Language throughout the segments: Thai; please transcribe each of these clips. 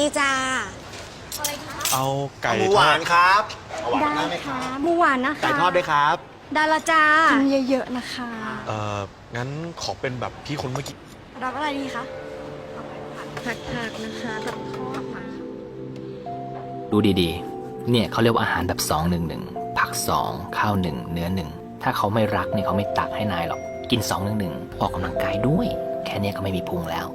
นี่จ้าเอาไก่หมูทหอวาดนครับเอาหวานได้ได้ไหมคค่ะรับหมูหวานนะคะไก่ทอดด้วยครับได้ละจ้ากินเยอะๆนะคะ เอ่องั้นขอเป็นแบบพี่คนเมื่อกี้รับอะไรดีคะผักผักนะคะกับทอดผักดูดีๆ เนี่ยเขาเรียกว่าอาหารแบบ 2 1 1 ผัก 2 ข้าว 1 เนื้อ 1 ถ้าเขาไม่รักเนี่ยเขาไม่ตักให้นายหรอก กิน 2 1 1 ออกกำลังกายด้วย แค่เนี้ยก็ไม่มีพุงแล้ว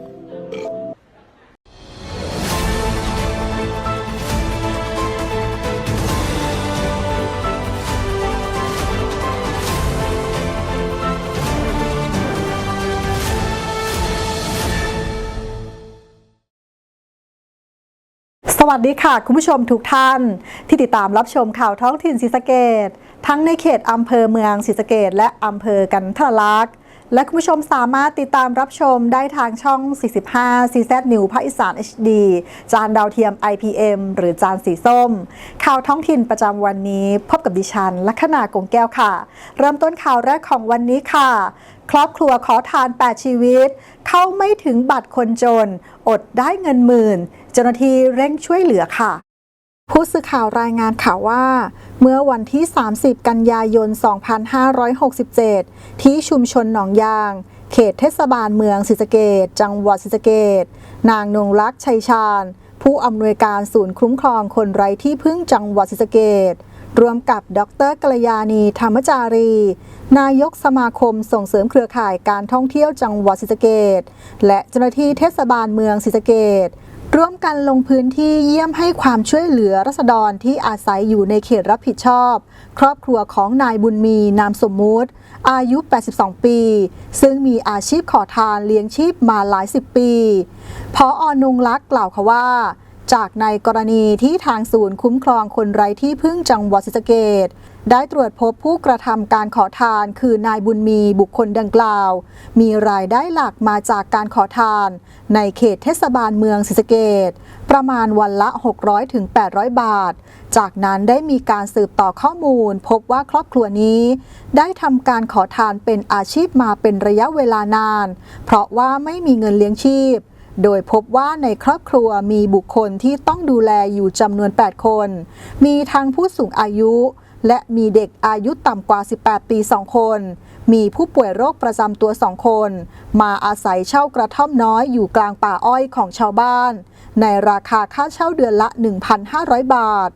วัสดีค่ะ คุณผู้ชมทุกท่าน ที่ติดตามรับชมข่าวท้องถิ่นศรีสะเกดทั้งในเขตอำเภอเมืองศรีสะเกดและอำเภอกันทะลักษณ์ และคุณผู้ชมสามารถติดตามรับชมได้ทางช่อง 45 CZ New ภาคอีสาน HD จานดาวเทียม IPM หรือจานสีส้ม ข่าวท้องถิ่นประจำวันนี้ พบกับดิฉัน ลัคนากงแก้วค่ะ เริ่มต้นข่าวแรกของวันนี้ค่ะ ครอบครัวขอทาน 8 ชีวิต เข้าไม่ถึงบัตรคนจน อดได้เงินหมื่น เจ้าหน้าที่เร่งช่วยเหลือค่ะ ผู้สื่อข่าวรายงานข่าวว่า เมื่อวันที่ 30 กันยายน 2567 ที่ชุมชนหนองยาง เขตเทศบาลเมืองศรีสะเกดจังหวัดศรีสะเกดนางนงรักชัยชาญ ผู้อำนวยการศูนย์คุ้มครองคนไร้ที่พึ่งจังหวัดศรีสะเกดรวมกับดรกัลยาณีธรรมจารี นายกสมาคมส่งเสริมเครือข่ายการท่องเที่ยวจังหวัดศรีสะเกดและเจ้าหน้าที่เทศบาลเมืองศรีสะเกด ร่วมกันลงพื้นที่เยี่ยมให้ความช่วยเหลือรัษฎรที่อาศัยอยู่ในเขตรับผิดชอบ ครอบครัวของนายบุญมีนามสมมุติ อายุ 82 ปี ซึ่งมีอาชีพขอทานเลี้ยงชีพมาหลายสิบปีพออนงลักษ์กล่าวค่ะว่า จากในกรณีที่ทางศูนย์คุ้มครองคนไร้ที่พึ่งจังหวัดศรีสะเกดได้ตรวจพบผู้กระทำการขอทานคือนายบุญมีบุคคลดังกล่าว มีรายได้หลักมาจากการขอทาน ในเขตเทศบาลเมืองศรีสะเกดประมาณวันละ 600ถึง800 บาท จากนั้นได้มีการสืบต่อข้อมูล พบว่าครอบครัวนี้ ได้ทำการขอทานเป็นอาชีพมาเป็นระยะเวลานาน เพราะว่าไม่มีเงินเลี้ยงชีพ โดยพบว่าในครอบครัวมีบุคคลที่ต้องดูแลอยู่จำนวน 8 คน มีทั้งผู้สูงอายุ และมีเด็กอายุต่ำกว่า 18 ปี 2 คน มีผู้ป่วยโรคประจำตัว 2 คน มาอาศัยเช่ากระท่อมน้อยอยู่กลางป่าอ้อยของชาวบ้าน ในราคาค่าเช่าเดือนละ 1,500 บาท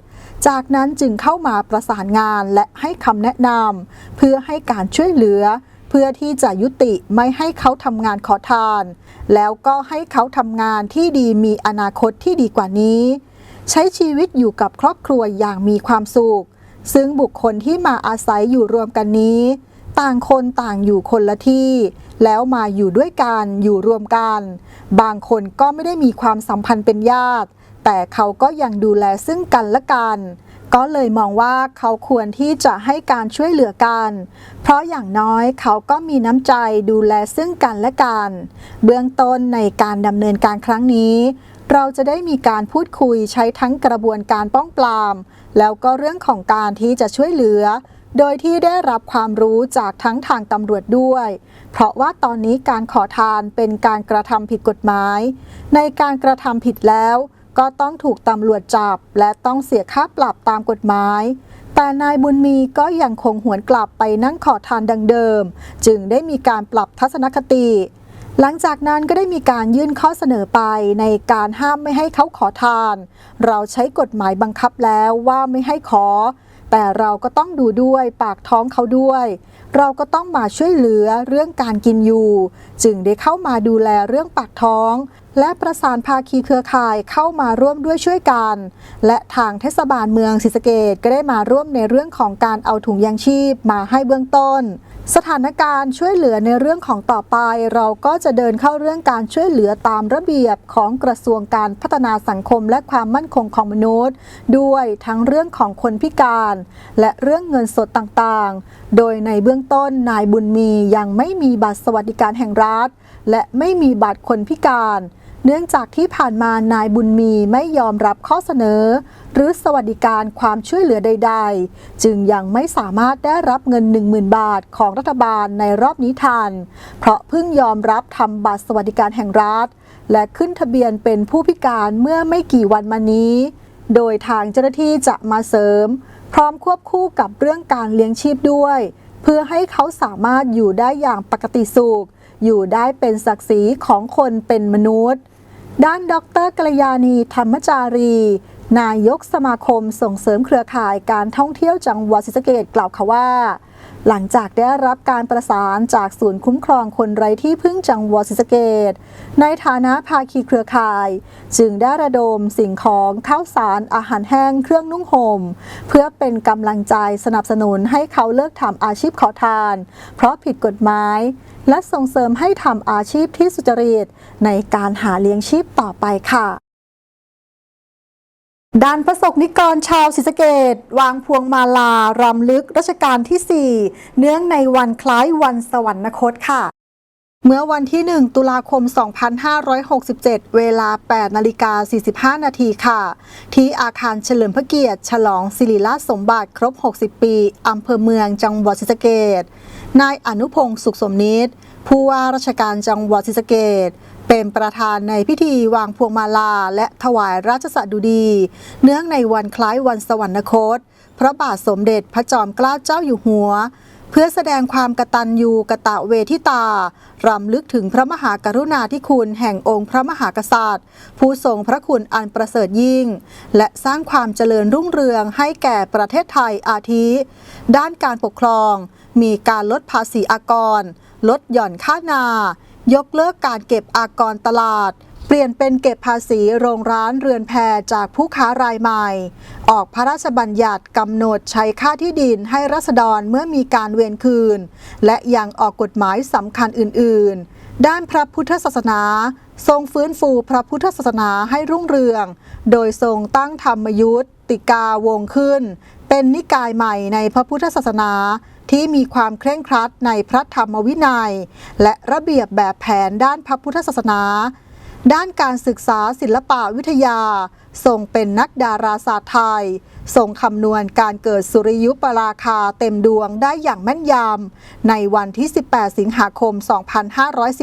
จากนั้นจึงเข้ามาประสานงานและให้คำแนะนำเพื่อให้การช่วยเหลือ เพื่อที่จะยุติไม่ให้เขาทำงานขอทาน แล้วก็ให้เขาทำงานที่ดีมีอนาคตที่ดีกว่านี้ ใช้ชีวิตอยู่กับครอบครัวอย่างมีความสุข ซึ่งบุคคลที่มาอาศัยอยู่รวมกันนี้ ต่างคนต่างอยู่คนละที่ แล้วมาอยู่ด้วยกันอยู่รวมกัน บางคนก็ไม่ได้มีความสัมพันธ์เป็นญาติ แต่เขาก็ยังดูแลซึ่งกันและกัน ก็เลยมองว่าเขาควรที่จะให้การช่วยเหลือกัน เพราะอย่างน้อยเขาก็มีน้ำใจดูแลซึ่งกันและกัน เบื้องต้นในการดำเนินการครั้งนี้ เราจะได้มีการพูดคุยใช้ทั้งกระบวนการป้องปราม แล้วก็เรื่องของการที่จะช่วยเหลือ โดยที่ได้รับความรู้จากทั้งทางตำรวจด้วย เพราะว่าตอนนี้การขอทานเป็นการกระทำผิดกฎหมาย ในการกระทำผิดแล้ว ก็ต้องถูกตำรวจจับ และต้องเสียค่าปรับตามกฎหมาย แต่นายบุญมีก็ยังคงหวนกลับไปนั่งขอทานดังเดิม จึงได้มีการปรับทัศนคติ หลังจากนั้นก็ได้มีการยื่นข้อเสนอไปในการห้ามไม่ให้เขาขอทาน เราใช้กฎหมายบังคับแล้วว่าไม่ให้ขอ แต่เราก็ต้องดูด้วยปากท้องเขาด้วย เราก็ต้องมาช่วยเหลือเรื่องการกินอยู่ จึงได้เข้ามาดูแลเรื่องปากท้อง และประสานภาคีเครือข่ายเข้ามาร่วมด้วยช่วยกัน และทางเทศบาลเมืองศรีสะเกดก็ได้มาร่วมในเรื่องของการเอาถุงยางชีพมาให้เบื้องต้น สถานการณ์ช่วยเหลือในเรื่องของต่อไป เราก็จะเดินเข้าเรื่องการช่วยเหลือตามระเบียบของกระทรวงการพัฒนาสังคมและความมั่นคงของมนุษย์ ด้วยทั้งเรื่องของคนพิการ และเรื่องเงินสดต่างๆ โดยในเบื้องต้นนายบุญมียังไม่มีบัตรสวัสดิการแห่งรัฐ และไม่มีบัตรคนพิการ เนื่องจากที่ผ่านมานายบุญมีไม่ยอมรับข้อเสนอ หรือสวัสดิการความช่วยเหลือใด ๆ จึงยังไม่สามารถได้รับเงิน 10,000 บาทของรัฐบาลในรอบนี้ทัน เพราะเพิ่งยอมรับทำบัตรสวัสดิการแห่งรัฐ และขึ้นทะเบียนเป็นผู้พิการเมื่อไม่กี่วันมานี้ โดยทางเจ้าหน้าที่จะมาเสริม พร้อมควบคู่กับเรื่องการเลี้ยงชีพด้วย เพื่อให้เขาสามารถอยู่ได้อย่างปกติสุข อยู่ได้เป็นศักดิ์ศรีของคนเป็นมนุษย์ ด้านดรกัลยาณีธรรมจารี นายกสมาคมส่งเสริมเครือข่ายการท่องเที่ยวจังหวัดศรีสะเกดกล่าวค่ะว่า หลังจากได้รับการประสานจากศูนย์คุ้มครองคนไร้ที่พึ่งจังหวัดศรีสะเกษในฐานะภาคีเครือข่าย จึงได้ระดมสิ่งของข้าวสารอาหารแห้งเครื่องนุ่งห่ม เพื่อเป็นกำลังใจสนับสนุนให้เขาเลิกทำอาชีพขอทาน เพราะผิดกฎหมาย และส่งเสริมให้ทำอาชีพที่สุจริตในการหาเลี้ยงชีพต่อไปค่ะ ด้านประสบนิกรชาวศรีสะเกดวางพวงมาลารำลึกรัชกาลที่ 4 เนื่องในวันคล้ายวันสวรรคตค่ะ เมื่อวันที่ 1 ตุลาคม 2567 เวลา 8นาฬิกา45 นาทีค่ะ ที่อาคารเฉลิมพระเกียรติฉลองศิริราชสมบัติครบ 60 ปีอำเภอเมืองจังหวัดศรีสะเกดนายอนุพงศ์สุขสมนิตผู้ว่าราชการจังหวัดศรีสะเกด เป็นประธานในพิธีวางพวงมาลา และถวายราชสดุดี เนื่องในวันคล้ายวันสวรรคต พระบาทสมเด็จพระจอมเกล้าเจ้าอยู่หัว เพื่อแสดงความกตัญญูกะตะเวทิตารำลึกถึงพระมหากรุณาธิคุณแห่งองค์พระมหากษัตริย์ ผู้ทรงพระคุณอันประเสริฐยิ่ง และสร้างความเจริญรุ่งเรืองให้แก่ประเทศไทยอาทิ ด้านการปกครอง มีการลดภาษีอากร ลดหย่อนค่านา ยกเลิกการเก็บอากรตลาด เปลี่ยนเป็นเก็บภาษีโรงร้านเรือนแพจากผู้ค้ารายใหม่ ออกพระราชบัญญัติกำหนดใช้ค่าที่ดินให้รัษฎรเมื่อมีการเวรคืน และยังออกกฎหมายสำคัญอื่น ๆ ด้านพระพุทธศาสนาทรงฟื้นฟูพระพุทธศาสนาให้รุ่งเรือง โดยทรงตั้งธรรมยุทธติกาวงขึ้น เป็นนิกายใหม่ในพระพุทธศาสนา ที่มีความเคร่งครัดในพระธรรมวินัย และระเบียบแบบแผนด้านพระพุทธศาสนา ด้านการศึกษาศิลปะวิทยา ทรงเป็นนักดาราศาสตร์ไทย ทรงคำนวณการเกิดสุริยุปราคาเต็มดวงได้อย่างแม่นยำในวันที่ 18 สิงหาคม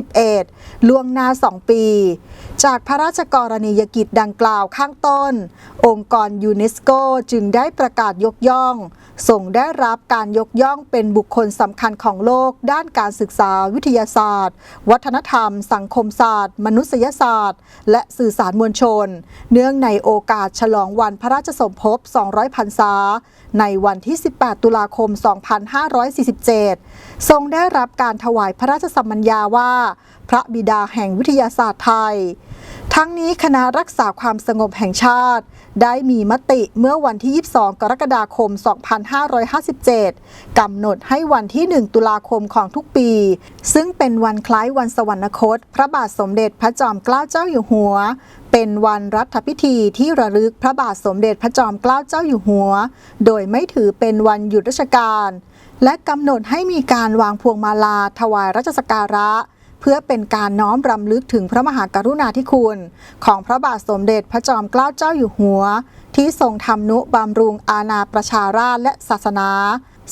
2511 ล่วงหน้า 2 ปี จากพระราชกรณียกิจดังกล่าวข้างต้น องค์กรยูเนสโกจึงได้ประกาศยกย่อง ส่งได้รับการยกย่องเป็นบุคคลสำคัญของโลก ด้านการศึกษาวิทยาศาสตร์ วัฒนธรรม สังคมศาสตร์ มนุษยศาสตร์ และสื่อสารมวลชน เนื่องในโอกาสฉลองวันพระราชสมภพ2 200พรรษา ในวันที่ 18 ตุลาคม 2547 ทรงได้รับการถวายพระราชสัมมัญญาว่า พระบิดาแห่งวิทยาศาสตร์ไทย ทั้งนี้คณะรักษาความสงบแห่งชาติ ได้มีมติเมื่อวันที่ 22 กรกฎาคม 2557 กำหนดให้วันที่ 1 ตุลาคมของทุกปี ซึ่งเป็นวันคล้ายวันสวรรคต พระบาทสมเด็จพระจอมเกล้าเจ้าอยู่หัว เป็นวันรัฐพิธีที่ระลึกพระบาทสมเด็จพระจอมเกล้าเจ้าอยู่หัว โดยไม่ถือเป็นวันหยุดราชการ และกำหนดให้มีการวางพวงมาลาถวายราชสัการะ พื่อเป็นการน้อมรำลึกถึงพระมหากรุณาธิคุณ ของพระบาทสมเด็จพระจอมเกล้าเจ้าอยู่หัว ที่ทรงทำนุบำรุงอาณาประชาราษฎรและศาสนา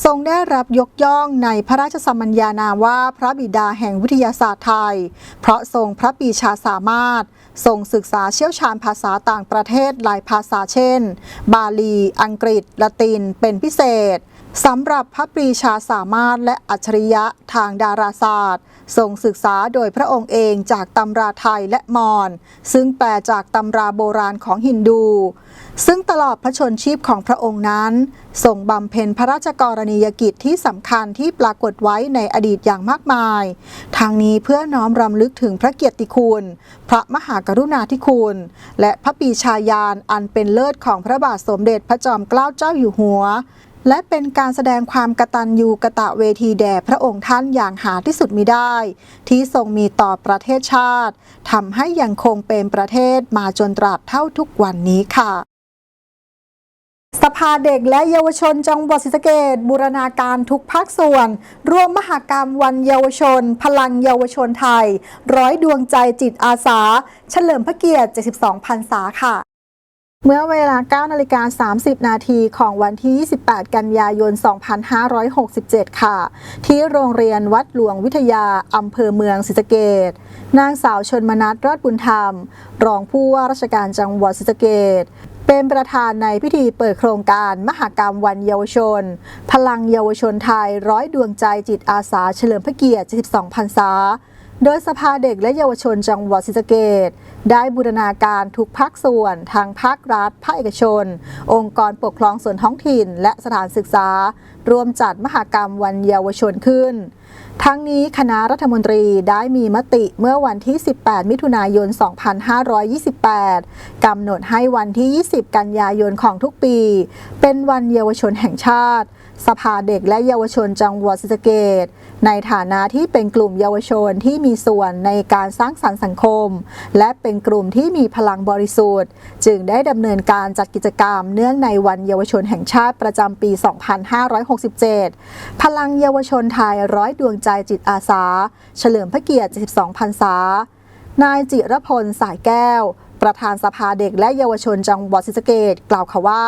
ทรงได้รับยกย่องในพระราชสมัญญานามว่าพระบิดาแห่งวิทยาศาสตร์ไทย เพราะทรงพระปรีชาสามารถ ทรงศึกษาเชี่ยวชาญภาษาต่างประเทศหลายภาษาเช่น บาลี อังกฤษ ละติน เป็นพิเศษสำหรับพระปรีชาสามารถและอัจฉริยะทางดาราศาสตร์ ทรงศึกษาโดยพระองค์เองจากตำราไทยและมอญซึ่งแปลจากตำราโบราณของฮินดู ซึ่งตลอดพระชนชีพของพระองค์นั้นทรงบำเพ็ญพระราชกรณียกิจที่สำคัญที่ปรากฏไว้ในอดีตอย่างมากมาย ทางนี้เพื่อน้อมรำลึกถึงพระเกียรติคุณ พระมหากรุณาธิคุณ และพระปีชาญาณอันเป็นเลิศของพระบาทสมเด็จพระจอมเกล้าเจ้าอยู่หัว และเป็นการแสดงความกตัญญูกะตะเวทีแด่พระองค์ท่านอย่างหาที่สุดมิได้ ที่ทรงมีต่อประเทศชาติทำให้ยังคงเป็นประเทศมาจนตราบเท่าทุกวันนี้ค่ะสภาเด็กและเยาวชนจังหวัดศรีสะเกษบูรณาการทุกภาคส่วน ร่วมมหากรรมวันเยาวชน พลังเยาวชนไทย ร้อยดวงใจจิตอาสา เฉลิมพระเกียรติ 72พรรษาค่ะ เมื่อเวลา9นาฬิกา30 นาทีของวันที่ 28 กันยายน 2567 ค่ะ ที่โรงเรียนวัดหลวงวิทยา อำเภอเมืองศรีสะเกดนางสาวชนมนัทรอดบุญธรรม รองผู้ว่าราชการจังหวัดศรีสะเกดเป็นประธานในพิธีเปิดโครงการมหกรรมวันเยาวชน พลังเยาวชนไทยร้อยดวงใจจิตอาสาเฉลิมพระเกียรติ 72 พรรษา โดยสภาเด็กและเยาวชนจังหวัดศรีสะเกดได้บูรณาการทุกภาคส่วน ทางภาครัฐ ภาคเอกชน องค์กรปกครองส่วนท้องถิ่น และสถานศึกษา รวมจัดมหกรรมวันเยาวชนขึ้น ทั้งนี้คณะรัฐมนตรีได้มีมติเมื่อวันที่ 18 มิถุนายน 2528 กำหนดให้วันที่ 20 กันยายนของทุกปี เป็นวันเยาวชนแห่งชาติ สภาเด็กและเยาวชนจังหวัดศรีสะเกษ ในฐานะที่เป็นกลุ่มเยาวชนที่มีส่วนในการสร้างสรรค์สังคม และเป็นกลุ่มที่มีพลังบริสุทธิ์ จึงได้ดำเนินการจัดกิจกรรม เนื่องในวันเยาวชนแห่งชาติประจำปี 2567 พลังเยาวชนไทยร้อยดวงใจจิตอาสา เฉลิมพระเกียรติ 72 พรรษา นายจิรพลสายแก้ว ประธานสภาเด็กและเยาวชนจังหวัดศรีสะเกษกล่าวค่ะว่า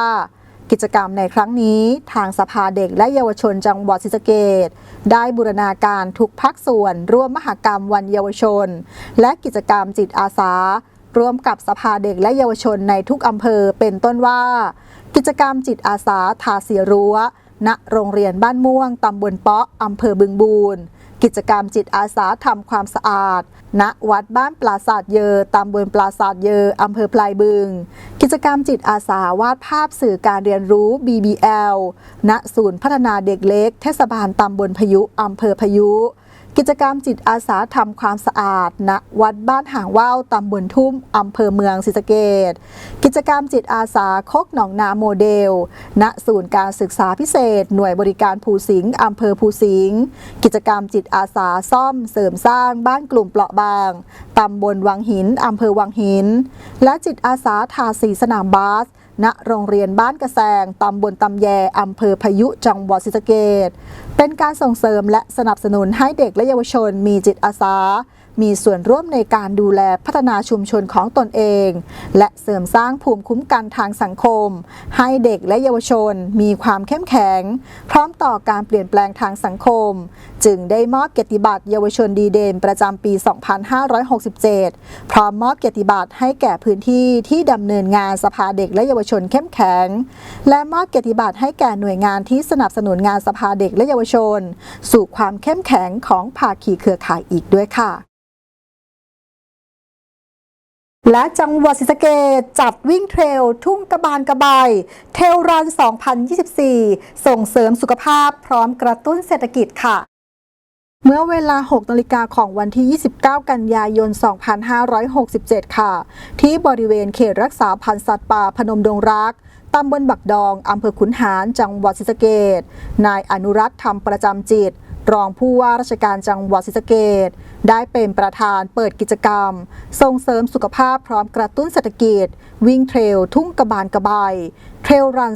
กิจกรรมในครั้งนี้ทางสภาเด็กและเยาวชนจังหวัดศรีสะเกษได้บูรณาการทุกภาคส่วน ร่วมมหกรรมวันเยาวชน และกิจกรรมจิตอาสา ร่วมกับสภาเด็กและเยาวชนในทุกอำเภอเป็นต้นว่า กิจกรรมจิตอาสาทาเสียรั้ว ณโรงเรียนบ้านม่วงตำบลเปาะอำเภอบึงบูร กิจกรรมจิตอาสาทำความสะอาด ณ วัดบ้านปราศาสตร์เยอตำบลปราศาสตร์เยออำเภอพลายบึง กิจกรรมจิตอาสาวาดภาพสื่อการเรียนรู้ BBL ณ ศูนย์พัฒนาเด็กเล็ก เทศบาลตำบลพยุอำเภอพยุ กิจกรรมจิตอาสาทำความสะอาดณวัดบ้านหางว่าวตำบลทุ่มอำเภอเมืองศรีสะเกดกิจกรรมจิตอาสาโคกหนองนาโมเดล ณศูนย์การศึกษาพิเศษ หน่วยบริการภูสิงห์อำเภอภูสิงห์กิจกรรมจิตอาสาซ่อมเสริมสร้างบ้านกลุ่มเปราะบางตำบลวังหินอำเภอวังหิน และจิตอาสาทาสีสนามบาส ณโรงเรียนบ้านกระแซงตำบลตำแยอำเภอพายุจังหวัดศรีสะเกดเป็นการส่งเสริมและสนับสนุนให้เด็กและเยาวชนมีจิตอาสา มีส่วนร่วมในการดูแลพัฒนาชุมชนของตนเอง และเสริมสร้างภูมิคุ้มกันทางสังคม ให้เด็กและเยาวชนมีความเข้มแข็ง พร้อมต่อการเปลี่ยนแปลงทางสังคม จึงได้มอบเกียรติบัตรเยาวชนดีเด่นประจำปี 2567 พร้อมมอบเกียรติบัตรให้แก่พื้นที่ที่ดำเนินงานสภาเด็กและเยาวชนเข้มแข็ง และมอบเกียรติบัตรให้แก่หน่วยงานที่สนับสนุนงานสภาเด็กและเยาวชน สู่ความเข้มแข็งของภาคีเครือข่ายอีกด้วยค่ะ และจังหวัดศรีสะเกษจัดวิ่งเทรล ทุ่งกระบานกระบายเทลรัน 2024 ส่งเสริมสุขภาพพร้อมกระตุ้นเศรษฐกิจค่ะ เมื่อเวลา 6นาฬิกาของวันที่ 29 กันยายน 2567 ค่ะ ที่บริเวณเขตรักษาพันธุ์สัตว์ป่าพนมดงรักตำบลบักดอง อำเภอขุนหาร จังหวัดศรีสะเกษนายอนุรักษ์ธรรมประจำจิต รองผู้ว่าราชการจังหวัดศรีสะเกษ ได้เป็นประธานเปิดกิจกรรม ส่งเสริมสุขภาพพร้อมกระตุ้นเศรษฐกิจ วิ่งเทรลทุ่งกระบานกระบาย เทรลรัน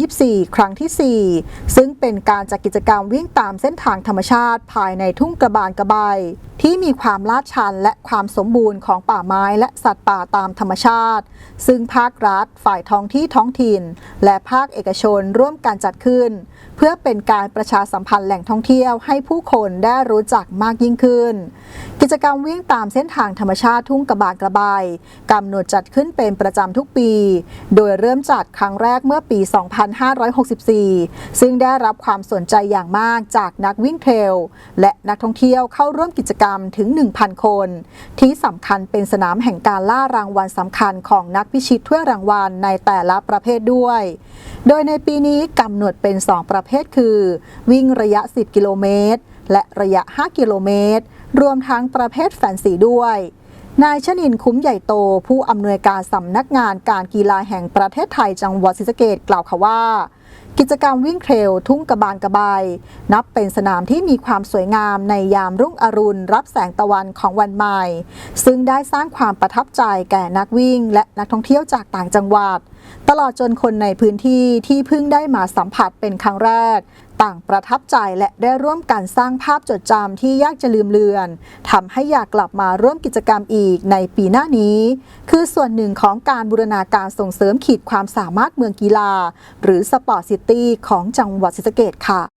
2024 ครั้งที่ 4 ซึ่งเป็นการจัดกิจกรรมวิ่งตามเส้นทางธรรมชาติภายในทุ่งกระบานกระบายที่มีความลาดชันและความสมบูรณ์ของป่าไม้และสัตว์ป่าตามธรรมชาติ ซึ่งภาครัฐ ฝ่ายท้องที่ท้องถิ่น และภาคเอกชนร่วมการจัดขึ้น เพื่อเป็นการประชาสัมพันธ์แหล่งท่องเที่ยวให้ผู้คนได้รู้จักมากยิ่งขึ้น กิจกรรมวิ่งตามเส้นทางธรรมชาติทุ่งกระบากระบายกำหนดจัดขึ้นเป็นประจำทุกปี โดยเริ่มจัดครั้งแรกเมื่อปี 2564 ซึ่งได้รับความสนใจอย่างมากจากนักวิ่งเทรลและนักท่องเที่ยวเข้าร่วมกิจกรรมถึง 1,000 คน ที่สำคัญเป็นสนามแห่งการล่ารางวัลสำคัญของนักพิชิตถ้วยรางวัลในแต่ละประเภทด้วย โดยในปีนี้กำหนดเป็น 2 ประเภทคือ วิ่งระยะ 10 กิโลเมตร และระยะ 5 กิโลเมตร รวมทั้งประเภทแฟนซีด้วย นายชนินคุ้มใหญ่โต ผู้อำนวยการสำนักงานการกีฬาแห่งประเทศไทยจังหวัดศรีสะเกษกล่าวค่ะว่า กิจกรรมวิ่งเทรลทุ่งกระบานกระบาย นับเป็นสนามที่มีความสวยงามในยามรุ่งอรุณ รับแสงตะวันของวันใหม่ ซึ่งได้สร้างความประทับใจแก่นักวิ่ง และนักท่องเที่ยวจากต่างจังหวัด ตลอดจนคนในพื้นที่ที่เพิ่งได้มาสัมผัสเป็นครั้งแรก ต่างประทับใจและได้ร่วมกันสร้างภาพจดจำที่ยากจะลืมเลือนทำให้อยากกลับมาร่วมกิจกรรมอีกในปีหน้านี้ คือส่วนหนึ่งของการบูรณาการส่งเสริมขีดความสามารถเมืองกีฬา หรือสปอร์ตซิตี้ของจังหวัดศรีสะเกดค่ะ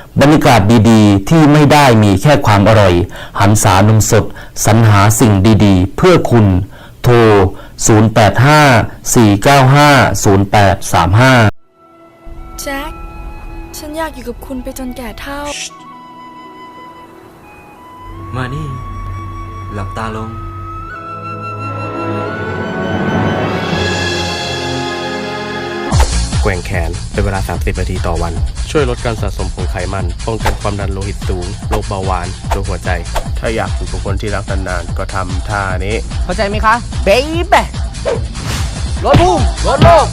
บรรยากาศดีๆ ที่ไม่ได้มีแค่ความอร่อย หันษานมสด สรรหาสิ่งดีๆ เพื่อคุณ โทร 0854950835 แจ็ค ฉันอยากอยู่กับคุณไปจนแก่เท่า มานี่ หลับตาลง แกว่งแขน เป็นเวลา 30 นาทีต่อวัน ช่วยลดการสะสมของไขมัน ป้องกันความดันโลหิตสูง โรคเบาหวาน โรคหัวใจ ถ้าอยากอยู่กับคนที่รักนานๆ ก็ทำท่านี้ เข้าใจไหมคะ เบบี้ลดภูมิลดโลก